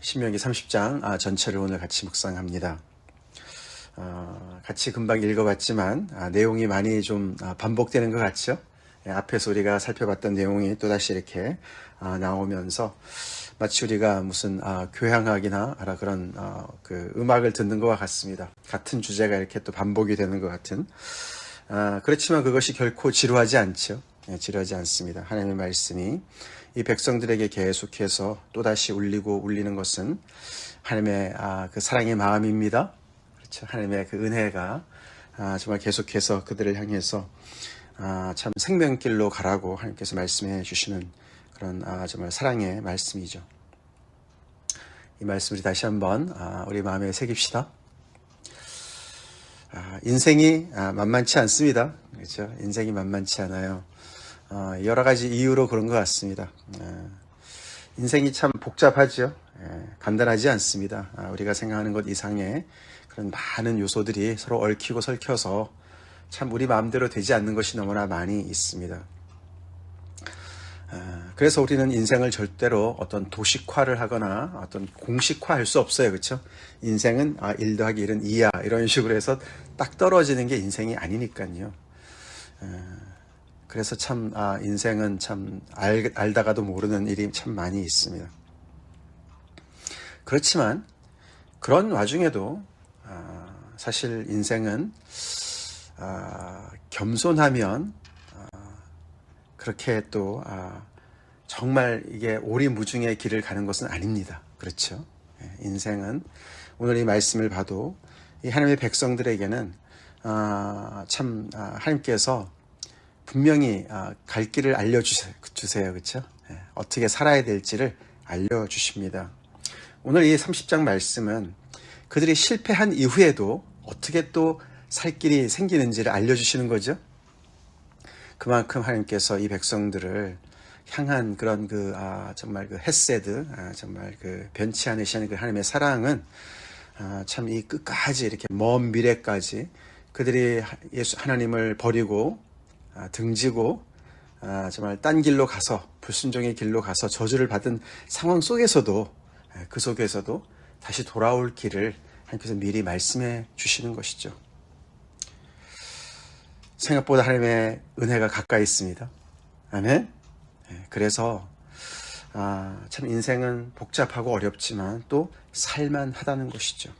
신명기 30장 아, 전체를 오늘 같이 묵상합니다. 아, 같이 금방 읽어봤지만 아, 내용이 많이 좀 아, 반복되는 것 같죠? 예, 앞에서 우리가 살펴봤던 내용이 또다시 이렇게 아, 나오면서 마치 우리가 무슨 아, 교향악이나 알아 그런 아, 그 음악을 듣는 것과 같습니다. 같은 주제가 이렇게 또 반복이 되는 것 같은. 아, 그렇지만 그것이 결코 지루하지 않죠. 예, 지루하지 않습니다. 하나님의 말씀이 이 백성들에게 계속해서 또다시 울리고 울리는 것은 하나님의 아, 그 사랑의 마음입니다. 그렇죠. 하나님의 그 은혜가 아, 정말 계속해서 그들을 향해서 아, 참 생명길로 가라고 하나님께서 말씀해 주시는 그런 아, 정말 사랑의 말씀이죠. 이 말씀을 다시 한번 아, 우리 마음에 새깁시다. 아, 인생이 아, 만만치 않습니다. 그렇죠? 인생이 만만치 않아요. 어, 여러 가지 이유로 그런 것 같습니다. 어, 인생이 참 복잡하죠. 예, 간단하지 않습니다. 아, 우리가 생각하는 것 이상의 그런 많은 요소들이 서로 얽히고 설켜서 참 우리 마음대로 되지 않는 것이 너무나 많이 있습니다. 아, 그래서 우리는 인생을 절대로 어떤 도식화를 하거나 어떤 공식화할 수 없어요. 그렇죠? 인생은 아, 1 더하기 1은 2야. 이런 식으로 해서 딱 떨어지는 게 인생이 아니니까요. 아, 그래서 참 아, 인생은 참 알, 알다가도 모르는 일이 참 많이 있습니다. 그렇지만 그런 와중에도 아, 사실 인생은 아, 겸손하면 아, 그렇게 또 아, 정말 이게 오리무중의 길을 가는 것은 아닙니다. 그렇죠? 예, 인생은 오늘 이 말씀을 봐도 이 하나님의 백성들에게는 아, 참 아, 하나님께서 분명히 아, 갈 길을 알려주세요. 그렇죠? 예, 어떻게 살아야 될지를 알려주십니다. 오늘 이 30장 말씀은 그들이 실패한 이후에도 어떻게 또 살 길이 생기는지를 알려주시는 거죠. 그만큼 하나님께서 이 백성들을 향한 그런 그, 아, 정말 그 햇세드, 아, 정말 그 변치 않으시는 그 하나님의 사랑은 아, 참 이 끝까지 이렇게 먼 미래까지 그들이 예수 하나님을 버리고 아, 등지고 아, 정말 딴 길로 가서 불순종의 길로 가서 저주를 받은 상황 속에서도 아, 그 속에서도 다시 돌아올 길을 하나님께서 미리 말씀해 주시는 것이죠. 생각보다 하나님의 은혜가 가까이 있습니다. 아멘. 네, 그래서 아, 참 인생은 복잡하고 어렵지만 또 살만하다는 것이죠.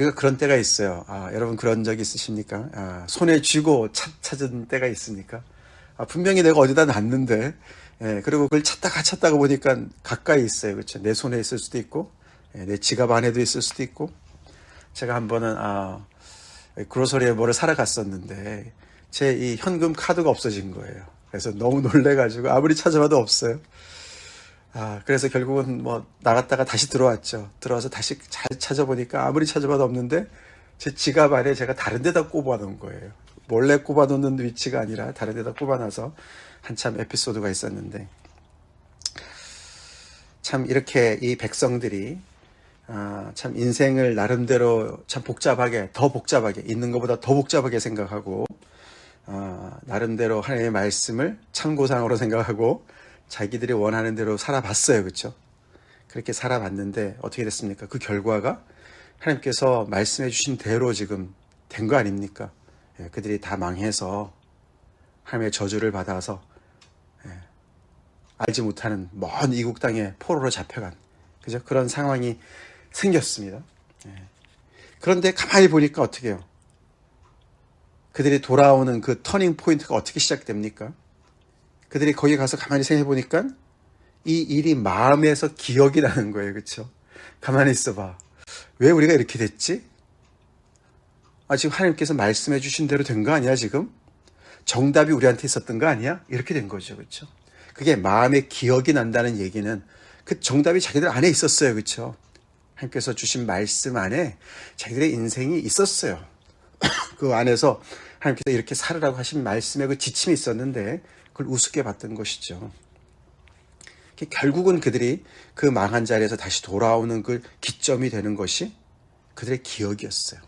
우리가 그런 때가 있어요. 아, 여러분 그런 적 있으십니까? 아, 손에 쥐고 찾, 찾은 때가 있습니까? 아, 분명히 내가 어디다 놨는데, 예, 그리고 그걸 찾다가 찾다가 보니까 가까이 있어요. 그렇죠? 내 손에 있을 수도 있고, 예, 내 지갑 안에도 있을 수도 있고. 제가 한 번은, 아, 그로서리에 뭐를 사러 갔었는데, 제 이 현금 카드가 없어진 거예요. 그래서 너무 놀래가지고 아무리 찾아봐도 없어요. 아, 그래서 결국은 뭐 나갔다가 다시 들어왔죠. 들어와서 다시 잘 찾아보니까 아무리 찾아봐도 없는데 제 지갑 안에 제가 다른 데다 꼽아 놓은 거예요. 몰래 꼽아 놓는 위치가 아니라 다른 데다 꼽아 놔서 한참 에피소드가 있었는데 참 이렇게 이 백성들이 아, 참 인생을 나름대로 참 복잡하게 더 복잡하게 있는 것보다 더 복잡하게 생각하고 아, 나름대로 하나님의 말씀을 참고상으로 생각하고 자기들이 원하는 대로 살아봤어요. 그렇죠? 그렇게 살아봤는데 어떻게 됐습니까? 그 결과가 하나님께서 말씀해 주신 대로 지금 된 거 아닙니까? 예, 그들이 다 망해서 하나님의 저주를 받아서 예, 알지 못하는 먼 이국 땅에 포로로 잡혀간 그죠? 그런 상황이 생겼습니다. 예. 그런데 가만히 보니까 어떻게 해요? 그들이 돌아오는 그 터닝 포인트가 어떻게 시작됩니까? 그들이 거기 가서 가만히 생각해 보니까 이 일이 마음에서 기억이 나는 거예요. 그렇죠? 가만히 있어 봐. 왜 우리가 이렇게 됐지? 아, 지금 하나님께서 말씀해 주신 대로 된 거 아니야, 지금? 정답이 우리한테 있었던 거 아니야? 이렇게 된 거죠. 그렇죠? 그게 마음에 기억이 난다는 얘기는 그 정답이 자기들 안에 있었어요. 그렇죠? 하나님께서 주신 말씀 안에 자기들의 인생이 있었어요. 그 안에서 하나님께서 이렇게 살으라고 하신 말씀에 그 지침이 있었는데 그걸 우습게 봤던 것이죠. 결국은 그들이 그 망한 자리에서 다시 돌아오는 그 기점이 되는 것이 그들의 기억이었어요.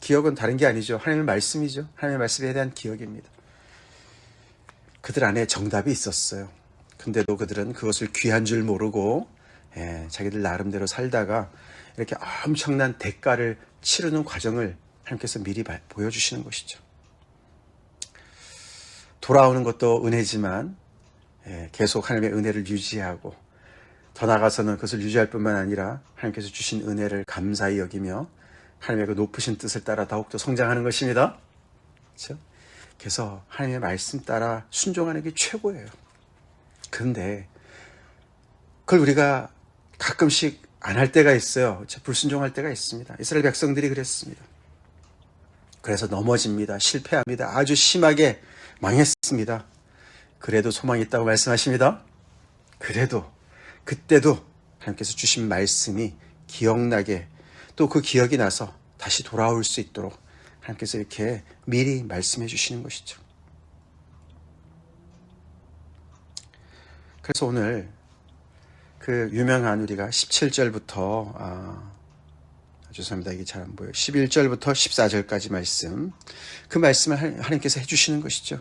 기억은 다른 게 아니죠. 하나님의 말씀이죠. 하나님의 말씀에 대한 기억입니다. 그들 안에 정답이 있었어요. 근데도 그들은 그것을 귀한 줄 모르고 예, 자기들 나름대로 살다가 이렇게 엄청난 대가를 치르는 과정을 하나님께서 미리 바- 보여주시는 것이죠. 돌아오는 것도 은혜지만 예, 계속 하나님의 은혜를 유지하고 더 나아가서는 그것을 유지할 뿐만 아니라 하나님께서 주신 은혜를 감사히 여기며 하나님의 그 높으신 뜻을 따라 더욱더 성장하는 것입니다. 그렇죠? 그래서 하나님의 말씀 따라 순종하는 게 최고예요. 그런데 그걸 우리가 가끔씩 안 할 때가 있어요. 그렇죠? 불순종할 때가 있습니다. 이스라엘 백성들이 그랬습니다. 그래서 넘어집니다. 실패합니다. 아주 심하게 망했습니다. 그래도 소망이 있다고 말씀하십니다. 그래도 그때도 하나님께서 주신 말씀이 기억나게 또 그 기억이 나서 다시 돌아올 수 있도록 하나님께서 이렇게 미리 말씀해 주시는 것이죠. 그래서 오늘 그 유명한 우리가 17절부터 아, 죄송합니다. 이게 잘 안 보여요. 11절부터 14절까지 말씀. 그 말씀을 하- 하나님께서 해주시는 것이죠.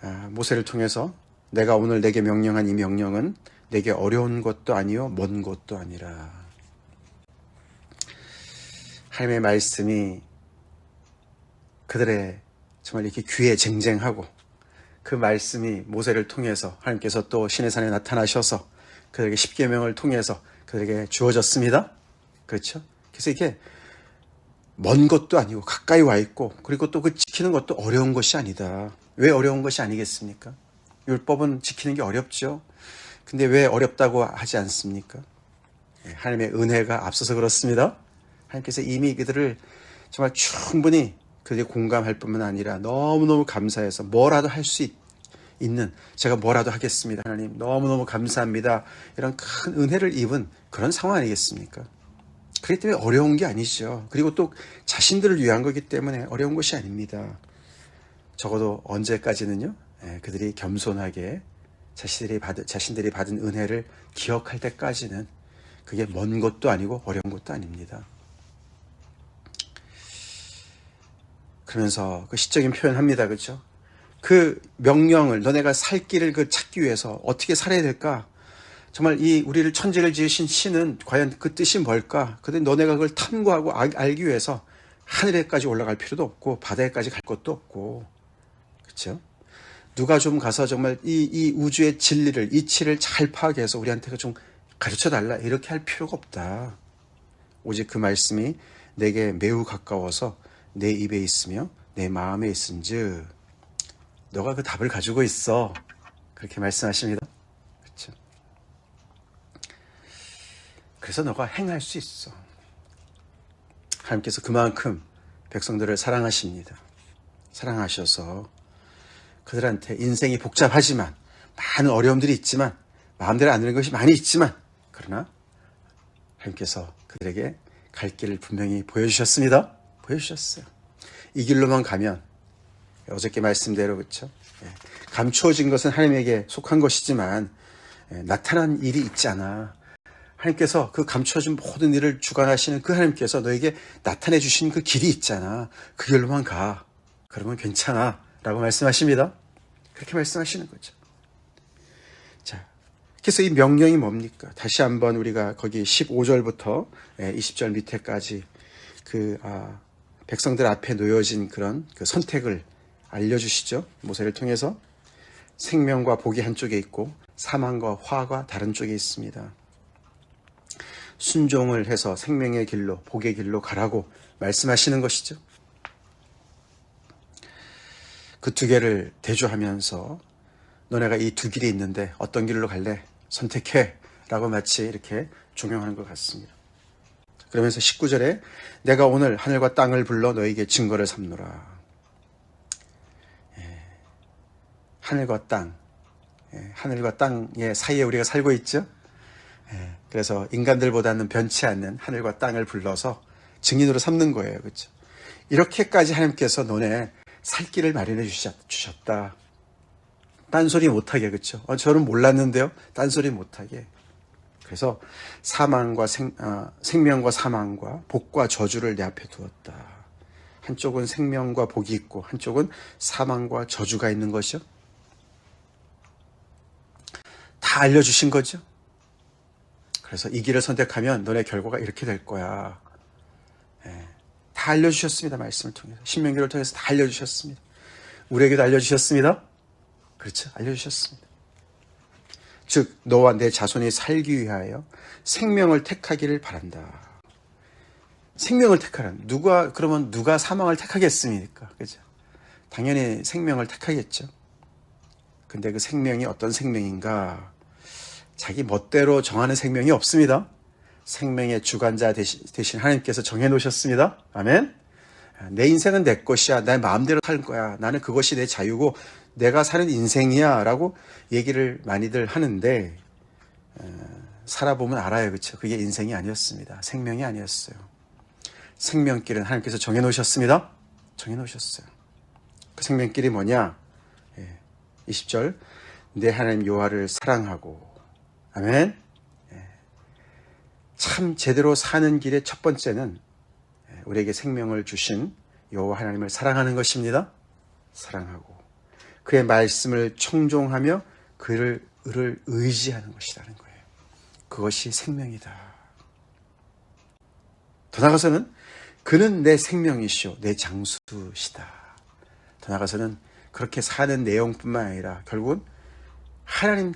아, 모세를 통해서 내가 오늘 내게 명령한 이 명령은 내게 어려운 것도 아니요 먼 것도 아니라 하나님의 말씀이 그들의 정말 이렇게 귀에 쟁쟁하고 그 말씀이 모세를 통해서 하나님께서 또 신의 산에 나타나셔서 그들에게 십계명을 통해서 그들에게 주어졌습니다. 그렇죠? 그래서 이게 먼 것도 아니고 가까이 와 있고 그리고 또 그 지키는 것도 어려운 것이 아니다. 왜 어려운 것이 아니겠습니까? 율법은 지키는 게 어렵죠. 근데 왜 어렵다고 하지 않습니까? 예, 하나님의 은혜가 앞서서 그렇습니다. 하나님께서 이미 그들을 정말 충분히 그들이 공감할 뿐만 아니라 너무너무 감사해서 뭐라도 할 수 있는 제가 뭐라도 하겠습니다. 하나님 너무너무 감사합니다. 이런 큰 은혜를 입은 그런 상황 아니겠습니까? 그렇기 때문에 어려운 게 아니죠. 그리고 또 자신들을 위한 거기 때문에 어려운 것이 아닙니다. 적어도 언제까지는요, 예, 그들이 겸손하게 자신들이 받은, 자신들이 받은 은혜를 기억할 때까지는 그게 먼 것도 아니고 어려운 것도 아닙니다. 그러면서 그 시적인 표현합니다. 그렇죠? 그 명령을 너네가 살 길을 그 찾기 위해서 어떻게 살아야 될까? 정말 이 우리를 천지를 지으신 신은 과연 그 뜻이 뭘까? 근데 너네가 그걸 탐구하고 알- 알기 위해서 하늘에까지 올라갈 필요도 없고 바다에까지 갈 것도 없고 그렇죠? 누가 좀 가서 정말 이, 이 우주의 진리를 이치를 잘 파악해서 우리한테 좀 가르쳐 달라 이렇게 할 필요가 없다. 오직 그 말씀이 내게 매우 가까워서 내 입에 있으며 내 마음에 있은즉 너가 그 답을 가지고 있어 그렇게 말씀하십니다. 그렇죠? 그래서 너가 행할 수 있어. 하나님께서 그만큼 백성들을 사랑하십니다. 사랑하셔서 그들한테 인생이 복잡하지만 많은 어려움들이 있지만 마음대로 안 되는 것이 많이 있지만 그러나 하나님께서 그들에게 갈 길을 분명히 보여주셨습니다. 보여주셨어요. 이 길로만 가면 어저께 말씀대로 그렇죠. 예, 감추어진 것은 하나님에게 속한 것이지만 예, 나타난 일이 있잖아. 하나님께서 그 감추어진 모든 일을 주관하시는 그 하나님께서 너에게 나타내 주신 그 길이 있잖아. 그 길로만 가. 그러면 괜찮아. 라고 말씀하십니다. 그렇게 말씀하시는 거죠. 자, 그래서 이 명령이 뭡니까? 다시 한번 우리가 거기 15절부터 20절 밑에까지 그 아, 백성들 앞에 놓여진 그런 그 선택을 알려주시죠. 모세를 통해서 생명과 복이 한쪽에 있고 사망과 화가 다른 쪽에 있습니다. 순종을 해서 생명의 길로 복의 길로 가라고 말씀하시는 것이죠. 그 두 개를 대조하면서 너네가 이 두 길이 있는데 어떤 길로 갈래? 선택해. 라고 마치 이렇게 종용하는 것 같습니다. 그러면서 19절에 내가 오늘 하늘과 땅을 불러 너에게 증거를 삼노라. 예, 하늘과 땅, 예, 하늘과 땅의 사이에 우리가 살고 있죠. 예, 그래서 인간들보다는 변치 않는 하늘과 땅을 불러서 증인으로 삼는 거예요. 그렇죠? 이렇게까지 하나님께서 너네 살 길을 마련해 주셨, 주셨다. 딴소리 못하게 그렇죠? 어, 저는 몰랐는데요. 딴소리 못하게. 그래서 사망과 생, 아, 생명과 사망과 복과 저주를 내 앞에 두었다. 한쪽은 생명과 복이 있고 한쪽은 사망과 저주가 있는 것이요. 다 알려주신 거죠. 그래서 이 길을 선택하면 너네 결과가 이렇게 될 거야. 예, 다 알려주셨습니다. 말씀을 통해서. 신명기를 통해서 다 알려주셨습니다. 우리에게도 알려주셨습니다. 그렇죠. 알려주셨습니다. 즉, 너와 내 자손이 살기 위하여 생명을 택하기를 바란다. 생명을 택하라는. 누가, 그러면 누가 사망을 택하겠습니까? 그죠? 당연히 생명을 택하겠죠. 근데 그 생명이 어떤 생명인가? 자기 멋대로 정하는 생명이 없습니다. 생명의 주관자 대신, 대신 하나님께서 정해 놓으셨습니다. 아멘. 내 인생은 내 것이야. 내 마음대로 살 거야. 나는 그것이 내 자유고 내가 사는 인생이야. 라고 얘기를 많이들 하는데, 어, 살아보면 알아요. 그쵸? 그게 인생이 아니었습니다. 생명이 아니었어요. 생명길은 하나님께서 정해 놓으셨습니다. 정해 놓으셨어요. 그 생명길이 뭐냐? 예, 20절. 내 하나님 여호와를 사랑하고 아멘. 예. 참 제대로 사는 길의 첫 번째는 예, 우리에게 생명을 주신 여호와 하나님을 사랑하는 것입니다. 사랑하고 그의 말씀을 청종하며 그를 를 의지하는 것이라는 거예요. 그것이 생명이다. 더 나아가서는 그는 내 생명이시오, 내 장수시다. 더 나아가서는 그렇게 사는 내용뿐만 아니라 결국은 하나님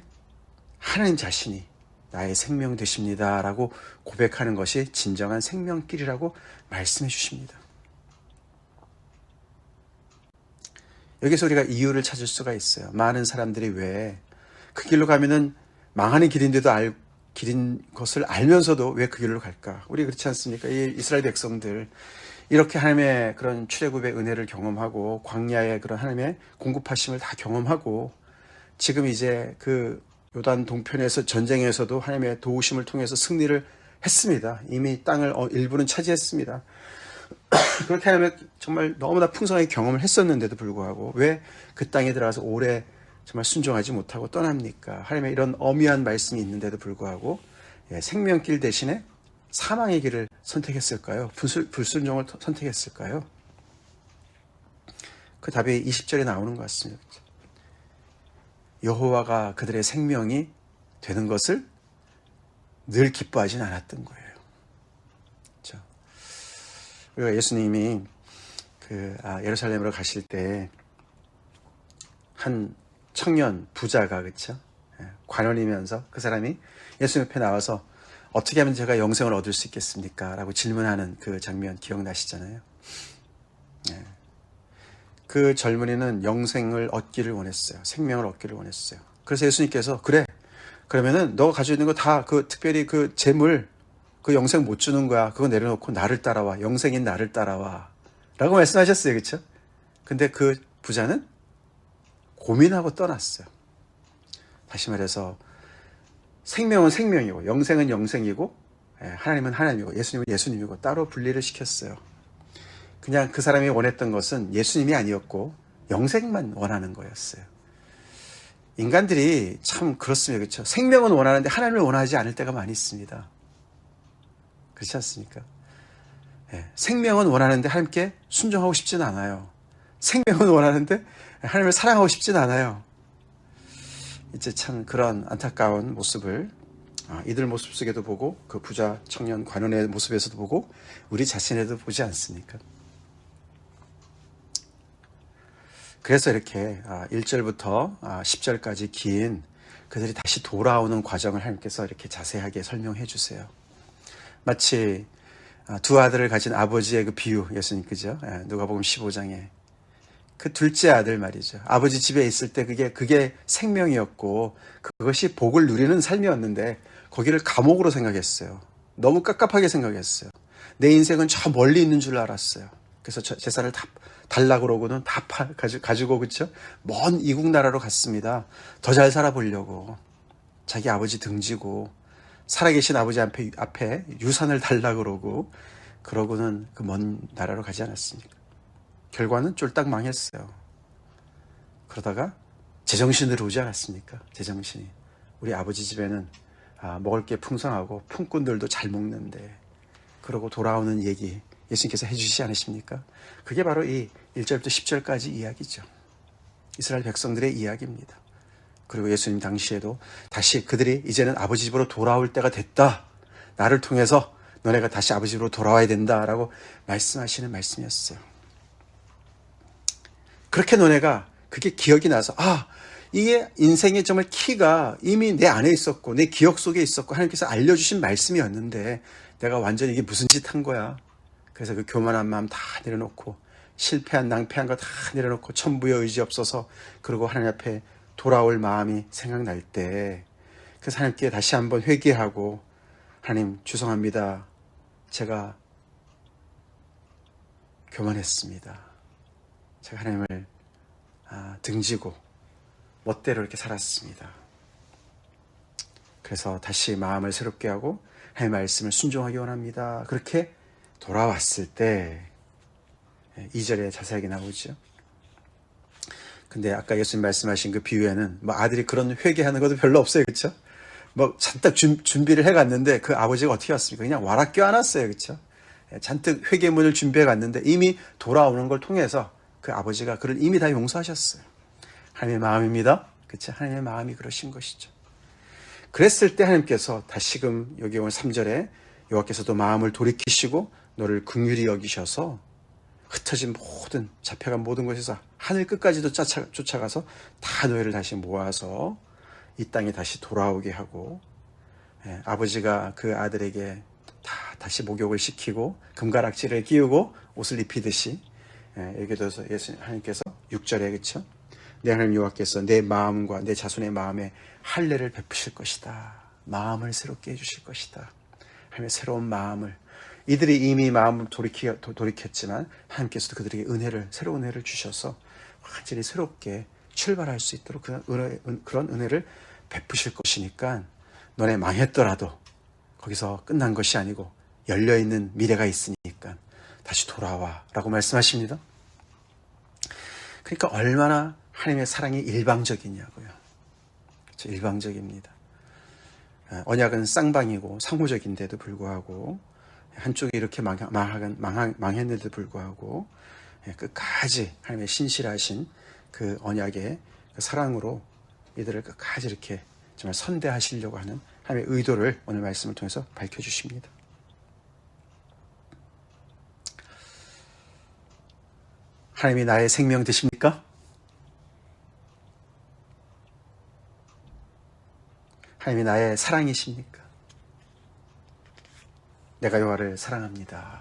하나님 자신이 나의 생명 되십니다라고 고백하는 것이 진정한 생명길이라고 말씀해 주십니다. 여기서 우리가 이유를 찾을 수가 있어요. 많은 사람들이 왜 그 길로 가면은 망하는 길인데도 알, 길인 것을 알면서도 왜 그 길로 갈까? 우리 그렇지 않습니까? 이 이스라엘 백성들 이렇게 하나님의 그런 출애굽의 은혜를 경험하고 광야의 그런 하나님의 공급하심을 다 경험하고 지금 이제 그 요단 동편에서 전쟁에서도 하나님의 도우심을 통해서 승리를 했습니다. 이미 땅을 어, 일부는 차지했습니다. 그렇게 하면 정말 너무나 풍성하게 경험을 했었는데도 불구하고 왜 그 땅에 들어가서 오래 정말 순종하지 못하고 떠납니까? 하나님의 이런 어미한 말씀이 있는데도 불구하고 예, 생명길 대신에 사망의 길을 선택했을까요? 불순, 불순종을 선택했을까요? 그 답이 20절에 나오는 것 같습니다. 여호와가 그들의 생명이 되는 것을 늘 기뻐하진 않았던 거예요. 그렇죠? 우리가 예수님이 그 아, 예루살렘으로 가실 때 한 청년 부자가 그렇죠? 예, 관원이면서 그 사람이 예수님 옆에 나와서 어떻게 하면 제가 영생을 얻을 수 있겠습니까? 라고 질문하는 그 장면 기억나시잖아요. 예. 그 젊은이는 영생을 얻기를 원했어요. 생명을 얻기를 원했어요. 그래서 예수님께서 그래. 그러면은 너가 가지고 있는 거 다 그 특별히 그 재물 그 영생 못 주는 거야. 그거 내려놓고 나를 따라와. 영생인 나를 따라와. 라고 말씀하셨어요. 그렇죠? 근데 그 부자는 고민하고 떠났어요. 다시 말해서 생명은 생명이고 영생은 영생이고 예, 하나님은 하나님이고 예수님은 예수님이고 따로 분리를 시켰어요. 그냥 그 사람이 원했던 것은 예수님이 아니었고 영생만 원하는 거였어요. 인간들이 참 그렇습니다. 그렇죠? 생명은 원하는데 하나님을 원하지 않을 때가 많이 있습니다. 그렇지 않습니까? 예, 생명은 원하는데 하나님께 순종하고 싶지는 않아요. 생명은 원하는데 하나님을 사랑하고 싶진 않아요. 이제 참 그런 안타까운 모습을 아, 이들 모습 속에도 보고 그 부자 청년 관원의 모습에서도 보고 우리 자신에도 보지 않습니까? 그래서 이렇게 1절부터 10절까지 긴 그들이 다시 돌아오는 과정을 하나님께서 이렇게 자세하게 설명해 주세요. 마치 아, 두 아들을 가진 아버지의 그 비유, 예수님, 그죠? 예, 누가복음 15장에 그 둘째 아들 말이죠. 아버지 집에 있을 때 그게 그게 생명이었고 그것이 복을 누리는 삶이었는데 거기를 감옥으로 생각했어요. 너무 깝깝하게 생각했어요. 내 인생은 저 멀리 있는 줄 알았어요. 그래서 재산을 다 달라 그러고는 다 파, 가지고 그쵸? 먼 이국 나라로 갔습니다. 더 잘 살아보려고 자기 아버지 등지고 살아계신 아버지 앞에, 앞에 유산을 달라 그러고 그러고는 그 먼 나라로 가지 않았습니까? 결과는 쫄딱 망했어요. 그러다가 제정신으로 오지 않았습니까? 제정신이. 우리 아버지 집에는 아, 먹을 게 풍성하고 품꾼들도 잘 먹는데 그러고 돌아오는 얘기 예수님께서 해주시지 않으십니까? 그게 바로 이 1절부터 10절까지 이야기죠. 이스라엘 백성들의 이야기입니다. 그리고 예수님 당시에도 다시 그들이 이제는 아버지 집으로 돌아올 때가 됐다. 나를 통해서 너네가 다시 아버지 집으로 돌아와야 된다 라고 말씀하시는 말씀이었어요. 그렇게 너네가 그게 기억이 나서 아 이게 인생의 정말 키가 이미 내 안에 있었고 내 기억 속에 있었고 하나님께서 알려주신 말씀이었는데 내가 완전히 이게 무슨 짓 한 거야. 그래서 그 교만한 마음 다 내려놓고 실패한 낭패한 거 다 내려놓고 천부의 의지 없어서 그리고 하나님 앞에 돌아올 마음이 생각날 때 그래서 하나님께 다시 한번 회개하고 하나님 죄송합니다. 제가 교만했습니다. 제가 하나님을 아, 등지고 멋대로 이렇게 살았습니다. 그래서 다시 마음을 새롭게 하고 하나님의 말씀을 순종하기 원합니다. 그렇게 돌아왔을 때 2절에 자세하게 나오죠. 근데 아까 예수님 말씀하신 그 비유에는 뭐 아들이 그런 회개하는 것도 별로 없어요. 그렇죠? 뭐 잔뜩 준, 준비를 해 갔는데 그 아버지가 어떻게 왔습니까? 그냥 와라 껴안았어요. 그렇죠? 잔뜩 회개문을 준비해 갔는데 이미 돌아오는 걸 통해서 그 아버지가 그를 이미 다 용서하셨어요. 하나님의 마음입니다. 그렇죠? 하나님의 마음이 그러신 것이죠. 그랬을 때 하나님께서 다시금 여기 오늘 3절에 여호와께서도 마음을 돌이키시고 너를 긍휼히 여기셔서 흩어진 모든 잡혀간 모든 곳에서 하늘 끝까지도 쫓아, 쫓아가서 다 너희를 다시 모아서 이 땅에 다시 돌아오게 하고 예, 아버지가 그 아들에게 다 다시 목욕을 시키고 금가락지를 끼우고 옷을 입히듯이 예, 여기도 예수 하나님께서 6절에 그렇죠? 내 하나님 여호와께서 내 마음과 내 자손의 마음에 할례를 베푸실 것이다. 마음을 새롭게 해주실 것이다. 하나님의 새로운 마음을 이들이 이미 마음을 돌이키, 돌이켰지만 하나님께서도 그들에게 은혜를 새로운 은혜를 주셔서 완전히 새롭게 출발할 수 있도록 그런, 은혜, 그런 은혜를 베푸실 것이니까 너네 망했더라도 거기서 끝난 것이 아니고 열려 있는 미래가 있으니까 다시 돌아와 라고 말씀하십니다. 그러니까 얼마나 하나님의 사랑이 일방적이냐고요. 그렇죠? 일방적입니다. 언약은 쌍방이고 상호적인데도 불구하고 한쪽이 이렇게 망, 망, 망, 망했는데도 불구하고 예, 끝까지 하나님의 신실하신 그 언약의 그 사랑으로 이들을 끝까지 이렇게 정말 선대하시려고 하는 하나님의 의도를 오늘 말씀을 통해서 밝혀주십니다. 하나님이 나의 생명 되십니까? 하나님이 나의 사랑이십니까? 내가 여호와를 사랑합니다.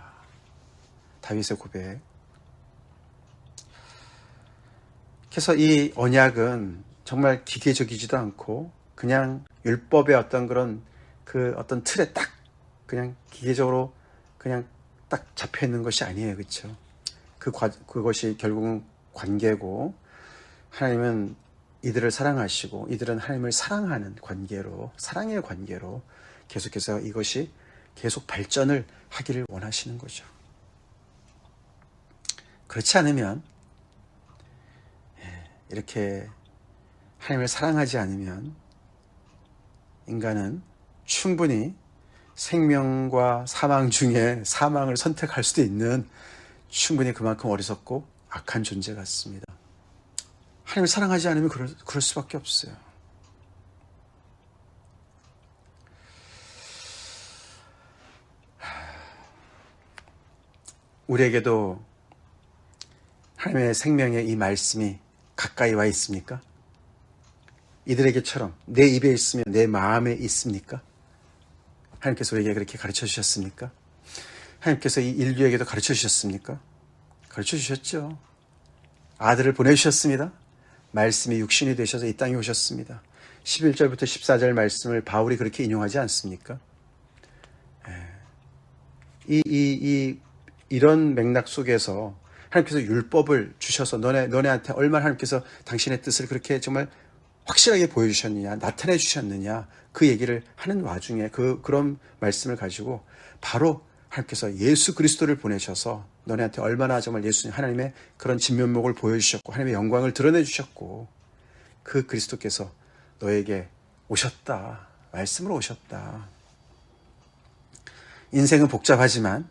다윗의 고백. 그래서 이 언약은 정말 기계적이지도 않고 그냥 율법의 어떤 그런 그 어떤 틀에 딱 그냥 기계적으로 그냥 딱 잡혀 있는 것이 아니에요. 그렇죠? 그 그것이 결국은 관계고 하나님은 이들을 사랑하시고 이들은 하나님을 사랑하는 관계로 사랑의 관계로 계속해서 이것이 계속 발전을 하기를 원하시는 거죠. 그렇지 않으면 예, 이렇게 하나님을 사랑하지 않으면 인간은 충분히 생명과 사망 중에 사망을 선택할 수도 있는 충분히 그만큼 어리석고 악한 존재 같습니다. 하나님을 사랑하지 않으면 그럴, 그럴 수밖에 없어요. 우리에게도 하나님의 생명의 이 말씀이 가까이 와 있습니까? 이들에게처럼 내 입에 있으면 내 마음에 있습니까? 하나님께서 우리에게 그렇게 가르쳐 주셨습니까? 하나님께서 이 인류에게도 가르쳐 주셨습니까? 가르쳐 주셨죠. 아들을 보내주셨습니다. 말씀이 육신이 되셔서 이 땅에 오셨습니다. 11절부터 14절 말씀을 바울이 그렇게 인용하지 않습니까? 예. 이, 이, 이, 이런 맥락 속에서 하나님께서 율법을 주셔서 너네, 너네한테 얼마나 하나님께서 당신의 뜻을 그렇게 정말 확실하게 보여주셨느냐, 나타내 주셨느냐, 그 얘기를 하는 와중에 그, 그런 말씀을 가지고 바로 하나님께서 예수 그리스도를 보내셔서 너네한테 얼마나 정말 예수님 하나님의 그런 진면목을 보여주셨고 하나님의 영광을 드러내 주셨고 그 그리스도께서 너에게 오셨다. 말씀으로 오셨다. 인생은 복잡하지만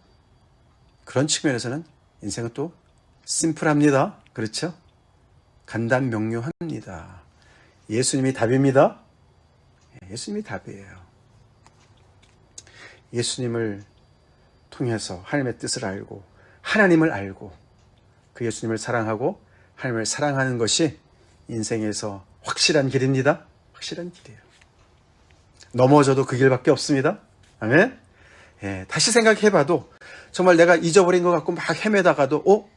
그런 측면에서는 인생은 또 심플합니다. 그렇죠? 간단 명료합니다. 예수님이 답입니다. 예, 예수님이 답이에요. 예수님을 통해서 하나님의 뜻을 알고 하나님을 알고 그 예수님을 사랑하고 하나님을 사랑하는 것이 인생에서 확실한 길입니다. 확실한 길이에요. 넘어져도 그 길밖에 없습니다. 아멘. 예, 다시 생각해봐도 정말 내가 잊어버린 것 같고 막 헤매다가도 어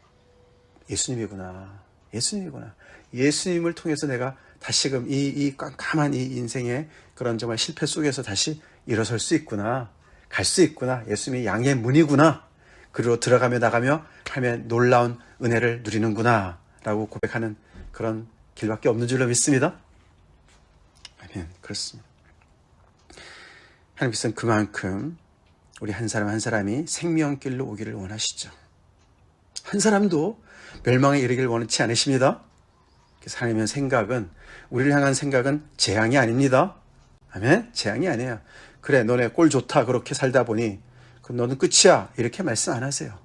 예수님이구나. 예수님이구나. 예수님을 통해서 내가 다시금 이, 이 깜깜한 이 인생의 그런 정말 실패 속에서 다시 일어설 수 있구나. 갈 수 있구나. 예수님이 양의 문이구나. 그리고 들어가며 나가며 하면 놀라운 은혜를 누리는구나. 라고 고백하는 그런 길밖에 없는 줄로 믿습니다. 아멘. 그렇습니다. 하나님께서는 그만큼 우리 한 사람 한 사람이 생명길로 오기를 원하시죠. 한 사람도 멸망에 이르기를 원치 않으십니다. 하나님의 생각은 우리를 향한 생각은 재앙이 아닙니다. 아멘. 재앙이 아니에요. 그래 너네 꼴 좋다 그렇게 살다 보니 그럼 너는 끝이야 이렇게 말씀 안 하세요.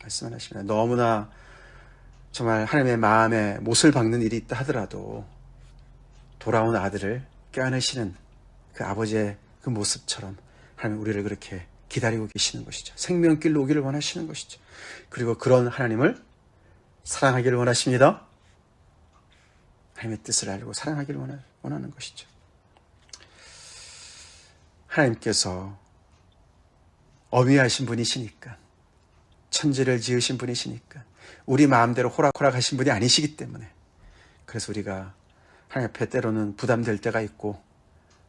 말씀 안 하십니다. 너무나 정말 하나님의 마음에 못을 박는 일이 있다 하더라도 돌아온 아들을 껴안으시는 그 아버지의 그 모습처럼 하나님 우리를 그렇게 기다리고 계시는 것이죠. 생명길로 오기를 원하시는 것이죠. 그리고 그런 하나님을 사랑하기를 원하십니다. 하나님의 뜻을 알고 사랑하기를 원하, 원하는 것이죠. 하나님께서 어미하신 분이시니까 천지를 지으신 분이시니까 우리 마음대로 호락호락하신 분이 아니시기 때문에 그래서 우리가 하나님 앞에 때로는 부담될 때가 있고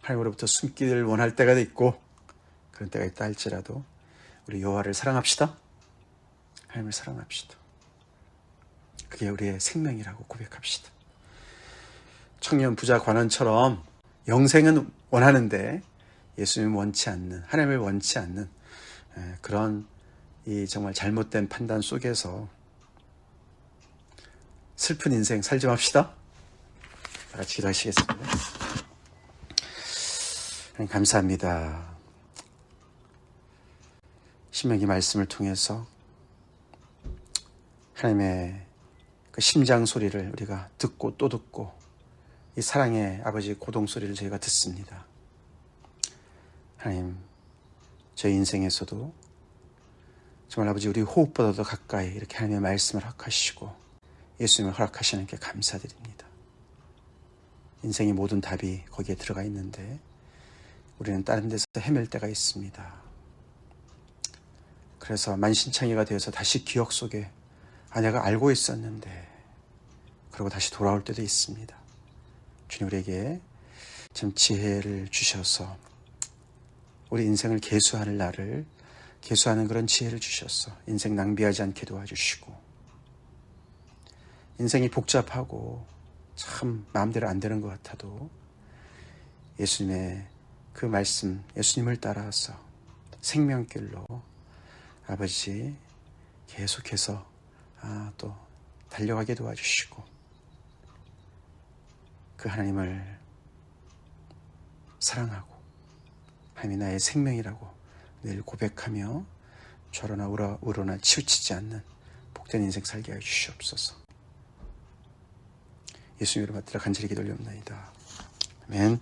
하나님으로부터 숨기를 원할 때가 있고 그런 때가 있다 할지라도 우리 여호와를 사랑합시다. 하나님을 사랑합시다. 그게 우리의 생명이라고 고백합시다. 청년 부자 관원처럼 영생은 원하는데 예수님 원치 않는 하나님을 원치 않는 에, 그런 이 정말 잘못된 판단 속에서 슬픈 인생 살지 맙시다. 다 같이 기도하시겠습니다. 감사합니다. 신명기 말씀을 통해서 하나님의 그 심장 소리를 우리가 듣고 또 듣고 이 사랑의 아버지 고동 소리를 저희가 듣습니다. 하나님, 저희 인생에서도 정말 아버지 우리 호흡보다도 가까이 이렇게 하나님의 말씀을 허락하시고 예수님을 허락하시는 게 감사드립니다. 인생의 모든 답이 거기에 들어가 있는데 우리는 다른 데서 헤맬 때가 있습니다. 그래서 만신창이가 되어서 다시 기억 속에 아 내가 알고 있었는데 그리고 다시 돌아올 때도 있습니다. 주님 우리에게 참 지혜를 주셔서 우리 인생을 개수하는 날을 개수하는 그런 지혜를 주셔서 인생 낭비하지 않게 도와주시고 인생이 복잡하고 참 마음대로 안 되는 것 같아도 예수님의 그 말씀 예수님을 따라서 생명길로 아버지 계속해서 아, 또 달려가게 도와주시고 그 하나님을 사랑하고 하나님이 나의 생명이라고 늘 고백하며 좌로나 우러, 우로나 치우치지 않는 복된 인생 살게 해 주시옵소서. 예수님 이름 받들어 간절히 기도 올려옵나이다. 아멘